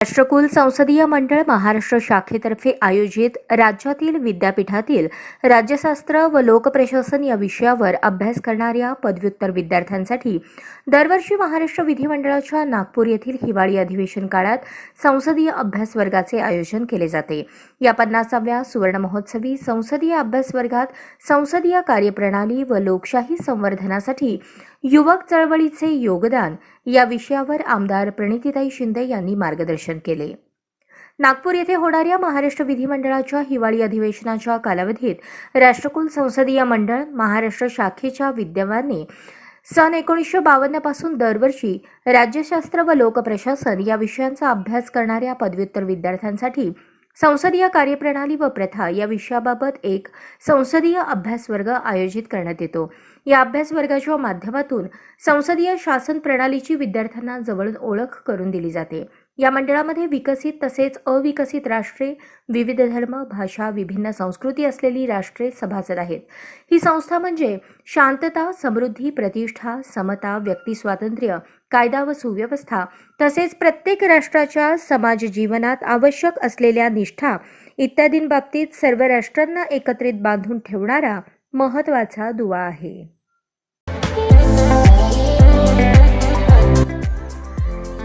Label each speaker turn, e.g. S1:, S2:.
S1: राष्ट्रकुल संसदीय मंडळ महाराष्ट्र शाखेतर्फे आयोजित राज्यातील विद्यापीठातील राज्यशास्त्र व लोकप्रशासन या विषयावर अभ्यास करणाऱ्या पदव्युत्तर विद्यार्थ्यांसाठी दरवर्षी महाराष्ट्र विधिमंडळाच्या नागपूर येथील हिवाळी अधिवेशन काळात संसदीय अभ्यास वर्गाचे आयोजन केले जाते. या पन्नासाव्या सुवर्ण महोत्सवी संसदीय अभ्यास वर्गात संसदीय कार्यप्रणाली व लोकशाही संवर्धनासाठी युवक चळवळीचे योगदान या विषयावर आमदार प्रणितीताई शिंदे यांनी मार्गदर्शन केले. नागपूर येथे होणाऱ्या महाराष्ट्र विधिमंडळाच्या हिवाळी अधिवेशनाच्या कालावधीत राष्ट्रकुल संसदीय मंडळ महाराष्ट्र शाखेच्या विद्यमाने सन एकोणीसशे बावन्नपासून दरवर्षी राज्यशास्त्र व लोकप्रशासन या विषयांचा अभ्यास करणाऱ्या पदव्युत्तर विद्यार्थ्यांसाठी संसदीय कार्यप्रणाली व प्रथा या विषयाबाबत एक संसदीय अभ्यास वर्ग आयोजित करण्यात येतो. या अभ्यास वर्गाच्या माध्यमातून संसदीय शासन प्रणालीची विद्यार्थ्यांना जवळून ओळख करून दिली जाते. या मंडळामध्ये विकसित तसेच अविकसित राष्ट्रे विविध धर्म भाषा विभिन्न संस्कृती असलेली राष्ट्रे सभासद आहेत. ही संस्था म्हणजे शांतता समृद्धी प्रतिष्ठा समता व्यक्ती स्वातंत्र्य कायदा व सुव्यवस्था तसेच प्रत्येक राष्ट्राच्या समाज जीवनात आवश्यक असलेल्या निष्ठा इत्यादींबाबतीत सर्व राष्ट्रांना एकत्रित बांधून ठेवणारा महत्त्वाचा दुवा आहे.